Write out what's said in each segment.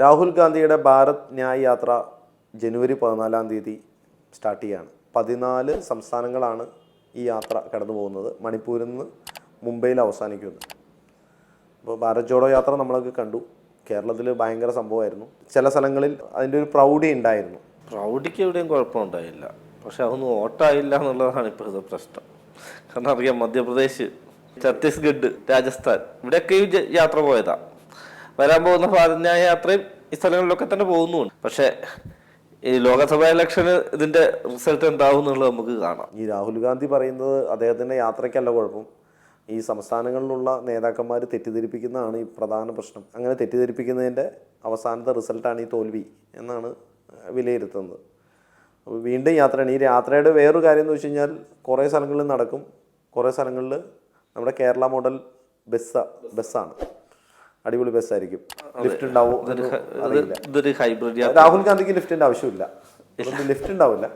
രാഹുൽ ഗാന്ധിയുടെ ഭാരത് ന്യായ് യാത്ര ജനുവരി പതിനാലാം തീയതി സ്റ്റാർട്ട് ചെയ്യാണ്. പതിനാല് സംസ്ഥാനങ്ങളാണ് ഈ യാത്ര കടന്നു പോകുന്നത്. മണിപ്പൂരിൽ നിന്ന് മുംബൈയിൽ അവസാനിക്കുന്നു. അപ്പോൾ ഭാരത് ജോഡോ യാത്ര നമ്മളൊക്കെ കണ്ടു. കേരളത്തിൽ ഭയങ്കര സംഭവമായിരുന്നു. ചില സ്ഥലങ്ങളിൽ അതിന്റെ ഒരു പ്രൗഢി ഉണ്ടായിരുന്നു. പ്രൗഢിക്ക് എവിടെയും കുഴപ്പമുണ്ടായില്ല പക്ഷെ അതൊന്നും ഓട്ടായില്ല എന്നുള്ളതാണ് ഇപ്പോഴത്തെ പ്രശ്നം. കാരണം അറിയാം മധ്യപ്രദേശ് ഛത്തീസ്ഗഡ് രാജസ്ഥാൻ ഇവിടെയൊക്കെ യാത്ര പോയതാ. വരാൻ പോകുന്ന ഭാരതന്യായ യാത്രയും ഈ സ്ഥലങ്ങളിലൊക്കെ തന്നെ പോകുന്നുണ്ട്. പക്ഷെ ഈ ലോകസഭാ ഇലക്ഷന് ഇതിന്റെ റിസൾട്ട് എന്താവും എന്നുള്ളത് നമുക്ക് കാണാം. ഈ രാഹുൽ ഗാന്ധി പറയുന്നത് അദ്ദേഹത്തിന്റെ യാത്രയ്ക്കല്ല കുഴപ്പം. ഈ സംസ്ഥാനങ്ങളിലുള്ള നേതാക്കന്മാർ തെറ്റിദ്ധരിപ്പിക്കുന്നതാണ് ഈ പ്രധാന പ്രശ്നം. അങ്ങനെ തെറ്റിദ്ധരിപ്പിക്കുന്നതിന്റെ അവസാനത്തെ റിസൾട്ടാണ് ഈ തോൽവി എന്നാണ് വിലയിരുത്തുന്നത്. അപ്പോൾ വീണ്ടും യാത്രയാണ്. ഈ യാത്രയുടെ വേറൊരു കാര്യം എന്ന് വെച്ച് കഴിഞ്ഞാൽ കുറേ സ്ഥലങ്ങളിൽ നടക്കും. കുറേ സ്ഥലങ്ങളിൽ നമ്മുടെ കേരള മോഡൽ ബസ് ബസ്സാണ്. അടിപൊളി ബസ്സായിരിക്കും ലിഫ്റ്റ് ഉണ്ടാവും ഇതൊരു ഹൈബ്രിഡ് രാഹുൽ ഗാന്ധിക്ക് ലിഫ്റ്റിന്റെ ആവശ്യമില്ല. ലിഫ്റ്റ് ഉണ്ടാവില്ല.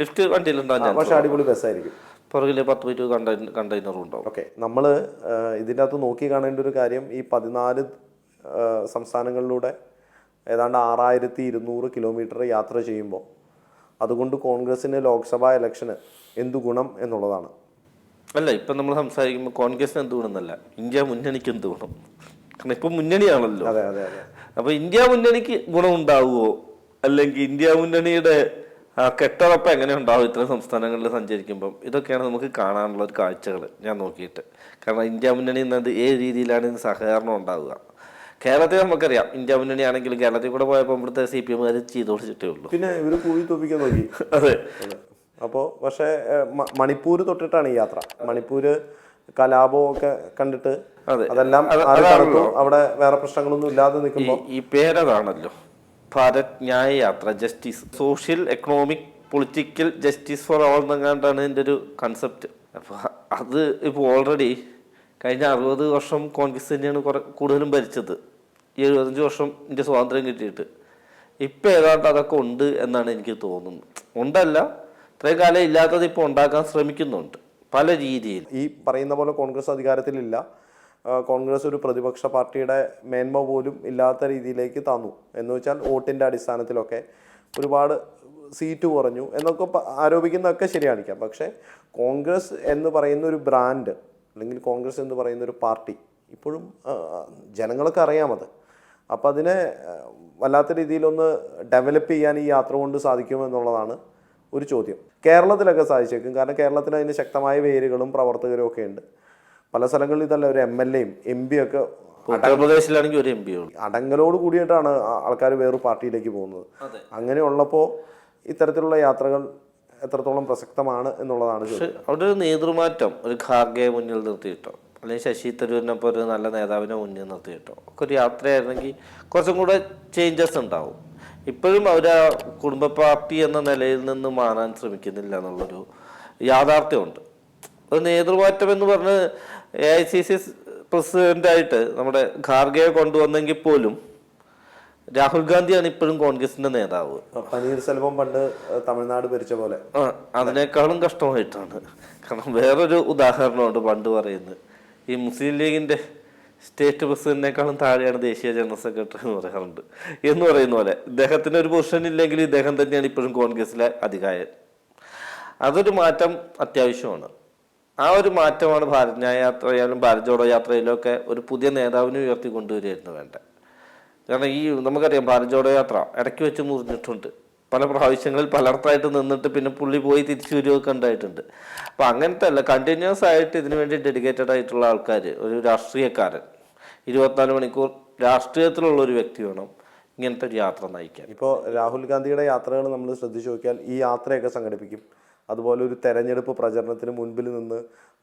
ലിഫ്റ്റ് വണ്ടിയിലുണ്ടാവും പക്ഷെ അടിപൊളി ബസ്സായിരിക്കും പുറകിൽ പത്ത് മീറ്റർ കണ്ടെയ്നർ കണ്ടെയ്നറും ഉണ്ടാവും. ഓക്കെ നമ്മൾ ഇതിന്റെ അകത്ത് നോക്കി കാണേണ്ട ഒരു കാര്യം ഈ പതിനാല് സംസ്ഥാനങ്ങളിലൂടെ ഏതാണ്ട് ആറായിരത്തി ഇരുന്നൂറ് കിലോമീറ്റർ യാത്ര ചെയ്യുമ്പോൾ അതുകൊണ്ട് കോൺഗ്രസിന് ലോക്സഭാ ഇലക്ഷന് എന്തു ഗുണം എന്നുള്ളതാണ്. അല്ല ഇപ്പം നമ്മൾ സംസാരിക്കുമ്പോൾ കോൺഗ്രസിന് എന്ത് ഗുണം എന്നല്ല. ഇന്ത്യ മുന്നണിക്ക് എന്ത് ഗുണം? കാരണം ഇപ്പൊ മുന്നണിയാണല്ലോ. അപ്പൊ ഇന്ത്യ മുന്നണിക്ക് ഗുണമുണ്ടാവുമോ അല്ലെങ്കിൽ ഇന്ത്യ മുന്നണിയുടെ ആ കെട്ടുറപ്പ് എങ്ങനെ ഉണ്ടാവും ഇത്തരം സംസ്ഥാനങ്ങളിൽ സഞ്ചരിക്കുമ്പം? ഇതൊക്കെയാണ് നമുക്ക് കാണാനുള്ള ഒരു കാഴ്ചകൾ ഞാൻ നോക്കിയിട്ട്. കാരണം ഇന്ത്യ മുന്നണി എന്നത് ഏത് രീതിയിലാണ് ഇന്ന് സഹകരണം ഉണ്ടാവുക? കേരളത്തിൽ നമുക്കറിയാം. ഇന്ത്യ മുന്നണി ആണെങ്കിലും കേരളത്തിൽ കൂടെ പോയപ്പോൾ ഇവിടുത്തെ സി പി എമ്മുകാർ ചെയ്തോടിച്ചിട്ടേ ഉള്ളൂ. പിന്നെ ഇവർ കൂടി തോപ്പിക്കാൻ നോക്കി. അതെ. അപ്പോൾ പക്ഷേ മണിപ്പൂർ തൊട്ടിട്ടാണ് ഈ യാത്ര. മണിപ്പൂര് കലാപവും ഒക്കെ കണ്ടിട്ട് അതെ. അതെല്ലാം അവിടെ വേറെ പ്രശ്നങ്ങളൊന്നും ഇല്ലാതെ ഈ നിൽക്കുമ്പോൾ ഈ പേരതാണല്ലോ. Bharat Nyay Yatra justice social economic political justice for all എന്നങ്ങാണ്ടാണ് എന്റെ ഒരു കൺസെപ്റ്റ് അപ്പോൾ അത് ഇപ്പോൾ ഓൾറെഡി കഴിഞ്ഞ അറുപത് വർഷം കോൺഗ്രസ് തന്നെയാണ് കുറെ കൂടുതലും ഭരിച്ചത്. ഈ എഴുപത്തഞ്ച് വർഷം ഇന്ത്യ സ്വാതന്ത്ര്യം കിട്ടിയിട്ട്. ഇപ്പം ഏതാണ്ട് അതൊക്കെ ഉണ്ട് എന്നാണ് എനിക്ക് തോന്നുന്നത് ഉണ്ടല്ല. ഇത്രയും കാലം ഇല്ലാത്തത് ഇപ്പോൾ ഉണ്ടാക്കാൻ ശ്രമിക്കുന്നുണ്ട്. പല രീതിയിൽ. ഈ പറയുന്ന പോലെ കോൺഗ്രസ് അധികാരത്തിലില്ല. കോൺഗ്രസ് ഒരു പ്രതിപക്ഷ പാർട്ടിയുടെ മേന്മ പോലും ഇല്ലാത്ത രീതിയിലേക്ക് തന്നു. എന്ന് വെച്ചാൽ വോട്ടിന്റെ അടിസ്ഥാനത്തിലൊക്കെ ഒരുപാട് സീറ്റ് കുറഞ്ഞു എന്നൊക്കെ ആരോപിക്കുന്നതൊക്കെ ശരിയാണിക്കാം. പക്ഷേ കോൺഗ്രസ് എന്ന് പറയുന്ന ഒരു ബ്രാൻഡ് അല്ലെങ്കിൽ കോൺഗ്രസ് എന്ന് പറയുന്ന ഒരു പാർട്ടി ഇപ്പോഴും ജനങ്ങൾക്ക് അറിയാമത് അപ്പോൾ അതിനെ വല്ലാത്ത രീതിയിലൊന്ന് ഡെവലപ്പ് ചെയ്യാൻ ഈ യാത്ര കൊണ്ട് സാധിക്കുമെന്നുള്ളതാണ് ഒരു ചോദ്യം. കേരളത്തിലൊക്കെ സാധിച്ചേക്കും. കാരണം കേരളത്തിൽ അതിന് ശക്തമായ വേരുകളും പ്രവർത്തകരും ഒക്കെ ഉണ്ട്. പല സ്ഥലങ്ങളിൽ ഇതല്ല ഒരു എം എൽ എയും എം പി ഒക്കെ ഉത്തർപ്രദേശിലാണെങ്കിൽ ഒരു എം പി അടങ്ങലോട് കൂടിയിട്ടാണ് ആൾക്കാർ വേറൊരു പാർട്ടിയിലേക്ക് പോകുന്നത്. അങ്ങനെയുള്ളപ്പോൾ ഇത്തരത്തിലുള്ള യാത്രകൾ എത്രത്തോളം പ്രസക്തമാണ് എന്നുള്ളതാണ് പക്ഷെ അവിടെ ഒരു നേതൃമാറ്റം ഒരു ഖാർഗയെ മുന്നിൽ നിർത്തിയിട്ടോ അല്ലെങ്കിൽ ശശി തരൂരിനൊപ്പം ഒരു നല്ല നേതാവിനെ മുന്നിൽ നിർത്തിയിട്ടോ ഒക്കെ ഒരു യാത്രയായിരുന്നെങ്കിൽ കുറച്ചും കൂടെ ചേഞ്ചസ് ഉണ്ടാവും. ഇപ്പോഴും അവർ ആ കുടുംബ പാർട്ടി എന്ന നിലയിൽ നിന്ന് മാറാൻ ശ്രമിക്കുന്നില്ല എന്നുള്ളൊരു യാഥാർത്ഥ്യമുണ്ട്. അത് നേതൃമാറ്റം എന്ന് പറഞ്ഞ് എ ഐ സി സി പ്രസിഡന്റായിട്ട് നമ്മുടെ ഖാർഗയെ കൊണ്ടുവന്നെങ്കിൽ പോലും രാഹുൽ ഗാന്ധിയാണ് ഇപ്പോഴും കോൺഗ്രസിന്റെ നേതാവ്. പനീർസെൽവം പണ്ട് തമിഴ്നാട് ഭരിച്ച പോലെ. ആ, അതിനേക്കാളും കഷ്ടമായിട്ടാണ്. കാരണം വേറൊരു ഉദാഹരണമുണ്ട് പണ്ട് പറയുന്നത്. ഈ മുസ്ലിം ലീഗിന്റെ സ്റ്റേറ്റ് പ്രസിഡന്റിനേക്കാളും താഴെയാണ് ദേശീയ ജനറൽ സെക്രട്ടറി എന്ന് പറയാറുണ്ട്. എന്ന് പറയുന്ന പോലെ ഇദ്ദേഹത്തിന് ഒരു പൊസിഷൻ ഇല്ലെങ്കിൽ ഇദ്ദേഹം തന്നെയാണ് ഇപ്പോഴും കോൺഗ്രസിലെ അധികാരൻ അതൊരു മാറ്റം അത്യാവശ്യമാണ്. ആ ഒരു മാറ്റമാണ് ഭാരത് ന്യായ യാത്രയായാലും ഭാരത് ജോഡോ യാത്രയിലും ഒക്കെ ഒരു പുതിയ നേതാവിനെ ഉയർത്തി കൊണ്ടുവരികയായിരുന്നു വേണ്ടത്. കാരണം ഈ നമുക്കറിയാം ഭാരത് ജോഡോ യാത്ര ഇടയ്ക്ക് വെച്ച് മുറിഞ്ഞിട്ടുണ്ട്. പല പ്രാവശ്യങ്ങളിൽ പലർത്തായിട്ട് നിന്നിട്ട് പിന്നെ പുള്ളി പോയി തിരിച്ചു വരികയൊക്കെ ഉണ്ടായിട്ടുണ്ട് അപ്പൊ അങ്ങനത്തെ അല്ല കണ്ടിന്യൂസ് ആയിട്ട് ഇതിനു വേണ്ടി ഡെഡിക്കേറ്റഡ് ആയിട്ടുള്ള ആൾക്കാർ ഒരു രാഷ്ട്രീയക്കാരൻ ഇരുപത്തിനാല് മണിക്കൂർ രാഷ്ട്രീയത്തിലുള്ള ഒരു വ്യക്തി വേണം ഇങ്ങനത്തെ ഒരു യാത്ര നയിക്കാൻ. ഇപ്പോൾ രാഹുൽ ഗാന്ധിയുടെ യാത്രകൾ നമ്മൾ ശ്രദ്ധിച്ചു നോക്കിയാൽ ഈ യാത്രയൊക്കെ സംഘടിപ്പിക്കും. അതുപോലെ ഒരു തെരഞ്ഞെടുപ്പ് പ്രചരണത്തിന് മുൻപിൽ നിന്ന്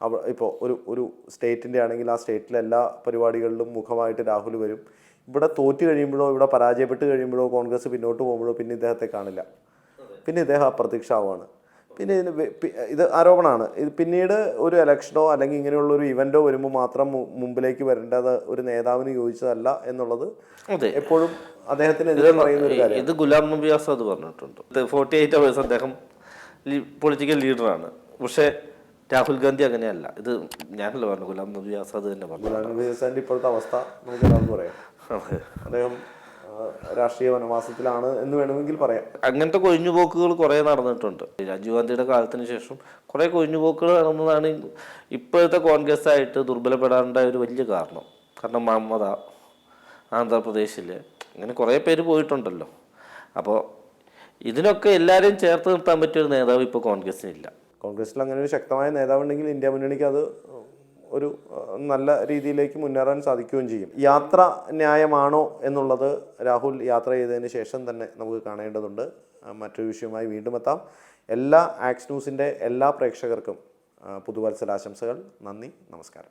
അവ ഇപ്പോൾ ഒരു ഒരു സ്റ്റേറ്റിന്റെ ആണെങ്കിൽ ആ സ്റ്റേറ്റിലെ എല്ലാ പരിപാടികളിലും മുഖമായിട്ട് രാഹുൽ വരും. ഇവിടെ തോറ്റു കഴിയുമ്പോഴോ ഇവിടെ പരാജയപ്പെട്ട് കഴിയുമ്പോഴോ കോൺഗ്രസ് പിന്നോട്ട് പോകുമ്പോഴോ പിന്നെ ഇദ്ദേഹത്തെ കാണില്ല. പിന്നെ ഇദ്ദേഹം അപ്രത്യക്ഷമാവുകയാണ് പിന്നെ ഇതിന് ഇത് ആരോപണമാണ്. ഇത് പിന്നീട് ഒരു ഇലക്ഷനോ അല്ലെങ്കിൽ ഇങ്ങനെയുള്ള ഒരു ഇവന്റോ വരുമ്പോൾ മാത്രം മുമ്പിലേക്ക് വരേണ്ടത് ഒരു നേതാവിന് യോജിച്ചതല്ല എന്നുള്ളത് എപ്പോഴും അദ്ദേഹത്തിന് പറയുന്ന ഒരു കാര്യം ഇത് ഗുലാം നബി ആസാദ് പറഞ്ഞിട്ടുണ്ട്. ഫോർട്ടി എയ്റ്റ് അവേഴ്സ് അദ്ദേഹം പൊളിറ്റിക്കൽ ലീഡറാണ് പക്ഷേ രാഹുൽ ഗാന്ധി അങ്ങനെയല്ല. ഇത് ഞാനല്ല പറഞ്ഞു ഗുലാം നബി ആസാദ് തന്നെ പറഞ്ഞു ഗുലാം നബി ആസാദിന്റെ ഇപ്പോഴത്തെ അവസ്ഥ നമുക്ക് പറയാം. അദ്ദേഹം രാഷ്ട്രീയ വനവാസത്തിലാണ് എന്ന് വേണമെങ്കിൽ പറയാം. അങ്ങനത്തെ കൊഴിഞ്ഞുപോക്കുകൾ കുറേ നടന്നിട്ടുണ്ട്. രാജീവ് ഗാന്ധിയുടെ കാലത്തിന് ശേഷം കുറേ കൊഴിഞ്ഞുപോക്കുകൾ നടന്നതാണ് ഇപ്പോഴത്തെ കോൺഗ്രസ് ആയിട്ട് ദുർബലപ്പെടാനുള്ള ഒരു വലിയ കാരണം. കാരണം മമത ആന്ധ്രാപ്രദേശിൽ അങ്ങനെ കുറേ പേര് പോയിട്ടുണ്ടല്ലോ. അപ്പോൾ ഇതിനൊക്കെ എല്ലാവരെയും ചേർത്ത് നിർത്താൻ പറ്റിയ ഒരു നേതാവ് ഇപ്പോൾ കോൺഗ്രസിനില്ല കോൺഗ്രസിൽ അങ്ങനെ ഒരു ശക്തമായ നേതാവ് ഉണ്ടെങ്കിൽ ഇന്ത്യ മുന്നണിക്ക് അത് ഒരു നല്ല രീതിയിലേക്ക് മുന്നേറാൻ സാധിക്കുകയും ചെയ്യും. യാത്ര ന്യായമാണോ എന്നുള്ളത് രാഹുൽ യാത്ര ചെയ്തതിന് ശേഷം തന്നെ നമുക്ക് കാണേണ്ടതുണ്ട്. മറ്റൊരു വിഷയവുമായി വീണ്ടും എത്താം. എല്ലാ ആക്സ് ന്യൂസിന്റെ എല്ലാ പ്രേക്ഷകർക്കും പുതുവത്സരാശംസകൾ. നന്ദി നമസ്കാരം.